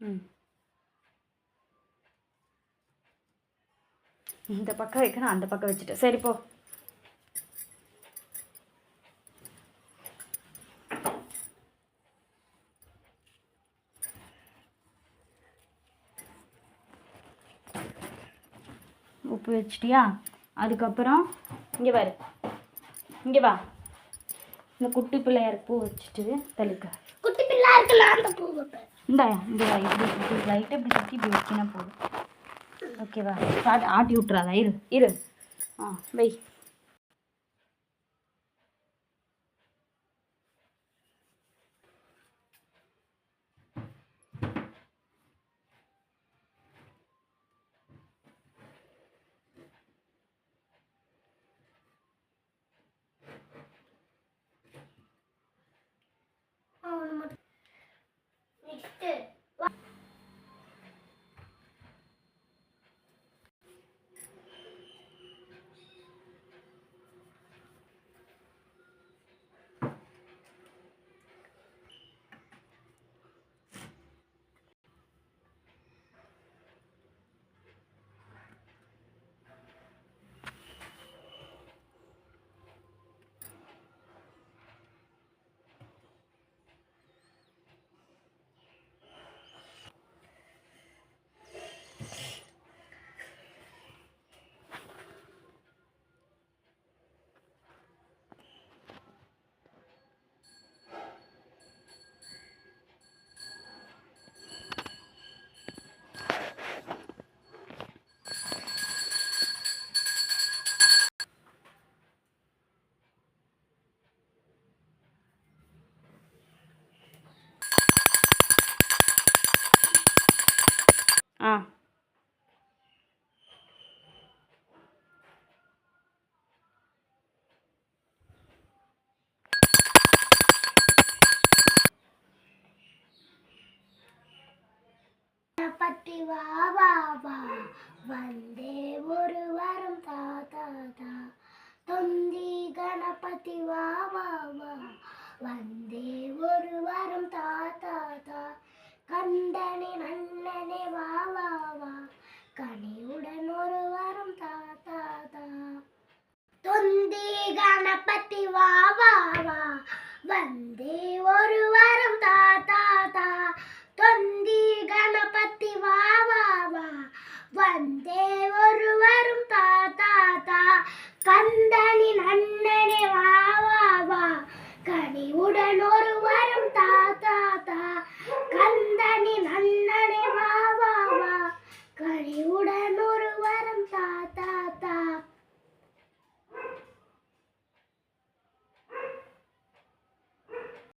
ம். இந்த பக்கம் வைக்கணும் அந்த பக்கம் வச்சுட்டேன் சரி போ. உப்பு வச்சிட்டியா? அதுக்கப்புறம் இங்கே பாரு. இங்கே வா. இந்த குட்டி பிள்ளையார் பூ வச்சுட்டு தள்ளிக்க. இடத்துல அந்த பூ வைப்பேன். இந்த இந்த இப்படி இப்படி லைட்டாக இப்படி சுற்றி இப்படி வச்சினா போதும். ஓகேவா ஸ்டார்ட் ஆட்டி விட்றாதா இரு இரு. ஆ வை. ஆ. கணபதி வா வா வா. வந்தே ஒரு வரம் தாத்தா தா. தொந்தி கணபதி வா வா வா. வந்தே ஒரு வரம் தா தா தா கண்டனே நன்னனே வா வா வா கனியுடன் ஒரு வரம் தா தா தா தொந்தி கணபதி வா வா வா. வந்தே ஒரு வரம் தா தா தா. தொந்தி கணபதி வா வா வா. வந்தே ஒரு வரும் தா தா தா. கந்தனின் அண்ணனே வா வா வா. கனிவுடன் ஒரு வரும் தா